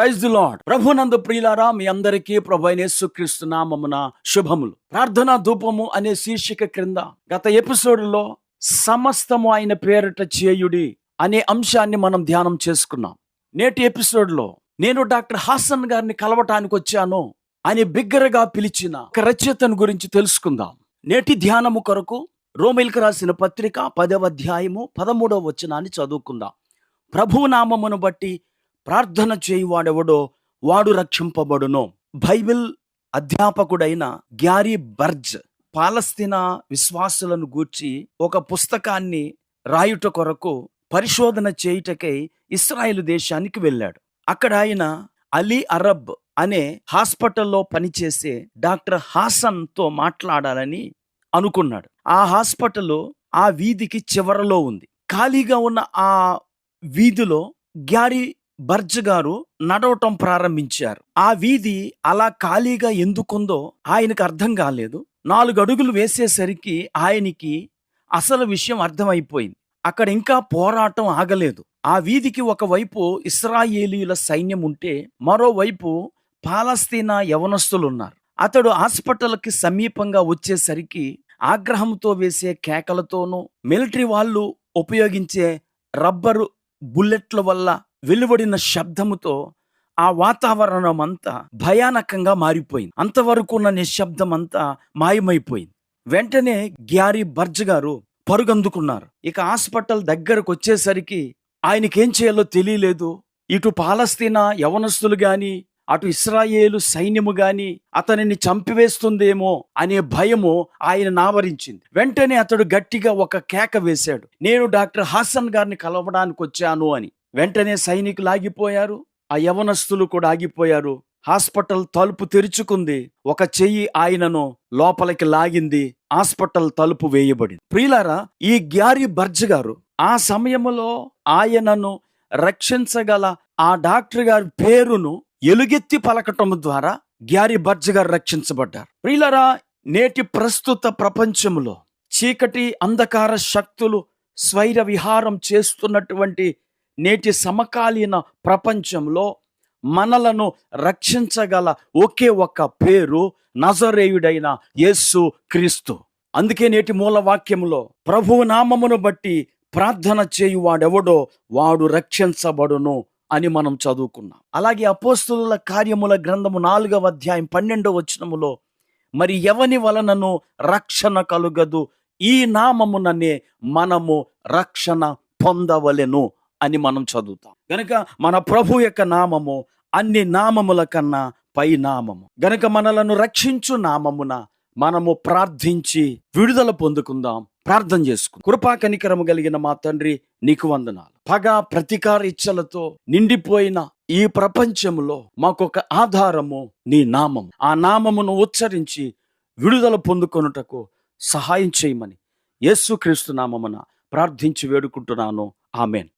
Praise the lord ప్రభునందు ప్రియులారా మీ అందరికీ ప్రభు అయిన నామమున శుభములు. ప్రార్థనా ధూపము అనే శీర్షిక క్రింద గత ఎపిసోడ్లో సమస్తము ఆయన పేరిట చేయుడి అనే అంశాన్ని మనం ధ్యానం చేసుకున్నాం. నేటి ఎపిసోడ్లో నేను డాక్టర్ హాసన్ గారిని కలవటానికి వచ్చాను అని బిగ్గరగా పిలిచిన ఒక రచయితను గురించి తెలుసుకుందాం. నేటి ధ్యానము కొరకు రోమిల్కి రాసిన పత్రిక పదవ అధ్యాయము పదమూడవ వచనాన్ని చదువుకుందాం. ప్రభు నామమును బట్టి ప్రార్థన చేయువాడెవడో వాడు రక్షింపబడును. బైబిల్ అధ్యాపకుడైన గ్యారీ బర్జ్ పాలస్తీనా విశ్వాసులను గూర్చి ఒక పుస్తకాన్ని రాయుట కొరకు పరిశోధన చేయుటకై ఇస్రాయేల్ దేశానికి వెళ్ళాడు. అక్కడ ఆయన అలీ అరబ్ అనే హాస్పిటల్లో పనిచేసే డాక్టర్ హాసన్తో మాట్లాడాలని అనుకున్నాడు. ఆ హాస్పిటల్ ఆ వీధికి చివరలో ఉంది. ఖాళీగా ఉన్న ఆ వీధిలో గ్యారీ బర్జ్ గారు నడవటం ప్రారంభించారు. ఆ వీధి అలా ఖాళీగా ఎందుకుందో ఆయనకు అర్థం కాలేదు. నాలుగు అడుగులు వేసేసరికి ఆయనకి అసలు విషయం అర్థమైపోయింది. అక్కడ ఇంకా పోరాటం ఆగలేదు. ఆ వీధికి ఒకవైపు ఇస్రాయేలీయుల సైన్యం ఉంటే మరోవైపు పాలస్తీనా యవనస్తులున్నారు. అతడు హాస్పిటల్కి సమీపంగా వచ్చేసరికి ఆగ్రహంతో వేసే కేకలతోనూ మిలిటరీ వాళ్ళు ఉపయోగించే రబ్బరు బుల్లెట్ల వల్ల వెలువడిన శబ్దముతో ఆ వాతావరణం అంతా భయానకంగా మారిపోయింది. అంతవరకు ఉన్న నిశ్శబ్దం అంతా మాయమైపోయింది. వెంటనే గ్యారీ బర్జ్ గారు పరుగందుకున్నారు. ఇక హాస్పిటల్ దగ్గరకు వచ్చేసరికి ఆయనకేం చేయాలో తెలియలేదు. ఇటు పాలస్తీనా యవనస్తులు గాని అటు ఇస్రాయేలు సైన్యము గాని అతనిని చంపివేస్తుందేమో అనే భయము ఆయన నావరించింది. వెంటనే అతడు గట్టిగా ఒక కేక వేశాడు. నేను డాక్టర్ హాసన్ గారిని కలవడానికి వచ్చాను అని. వెంటనే సైనికులు ఆగిపోయారు ఆ యవనస్తులు కూడా ఆగిపోయారు. హాస్పిటల్ తలుపు తెరుచుకుంది. ఒక చెయ్యి ఆయనను లోపలికి లాగింది. హాస్పిటల్ తలుపు వేయబడింది. ప్రియులారా ఈ గ్యారీ బర్జ్ గారు ఆ సమయంలో ఆయనను రక్షించగల ఆ డాక్టర్ గారి పేరును ఎలుగెత్తి పలకటం ద్వారా గ్యారీ బర్జ్ గారు రక్షించబడ్డారు. ప్రియులరా నేటి ప్రస్తుత ప్రపంచంలో చీకటి అంధకార శక్తులు స్వైర విహారం చేస్తున్నటువంటి నేటి సమకాలీన ప్రపంచంలో మనలను రక్షించగల ఒకే ఒక్క పేరు నజరేయుడైన యేసు క్రీస్తు. అందుకే నేటి మూల వాక్యములో ప్రభువు నామమును బట్టి ప్రార్థన చేయు వాడెవడో వాడు రక్షించబడును అని మనం చదువుకున్నాం. అలాగే అపోస్తుల కార్యముల గ్రంథము నాలుగవ అధ్యాయం పన్నెండవ వచనములో మరి ఎవని వలనను రక్షణ కలుగదు? ఈ నామముననే మనము రక్షణ పొందవలెను అని మనం చదువుతాం. గనక మన ప్రభు యొక్క నామము అన్ని నామముల కన్నా పై నామము. గనక మనలను రక్షించు నామమున మనము ప్రార్థించి విడుదల పొందుకుందాం. ప్రార్థన చేసుకుందాం. కృపా కనికరము కలిగిన మా తండ్రి నీకు వందనాలు. పగ ప్రతీకార ఇచ్చలతో నిండిపోయిన ఈ ప్రపంచంలో మాకొక ఆధారము నీ నామం ఆ నామమును ఉచ్చరించి విడుదల పొందుకొనుటకు సహాయం చేయమని యేసుక్రీస్తు నామమున ప్రార్థించి వేడుకుంటున్నాను. Amen.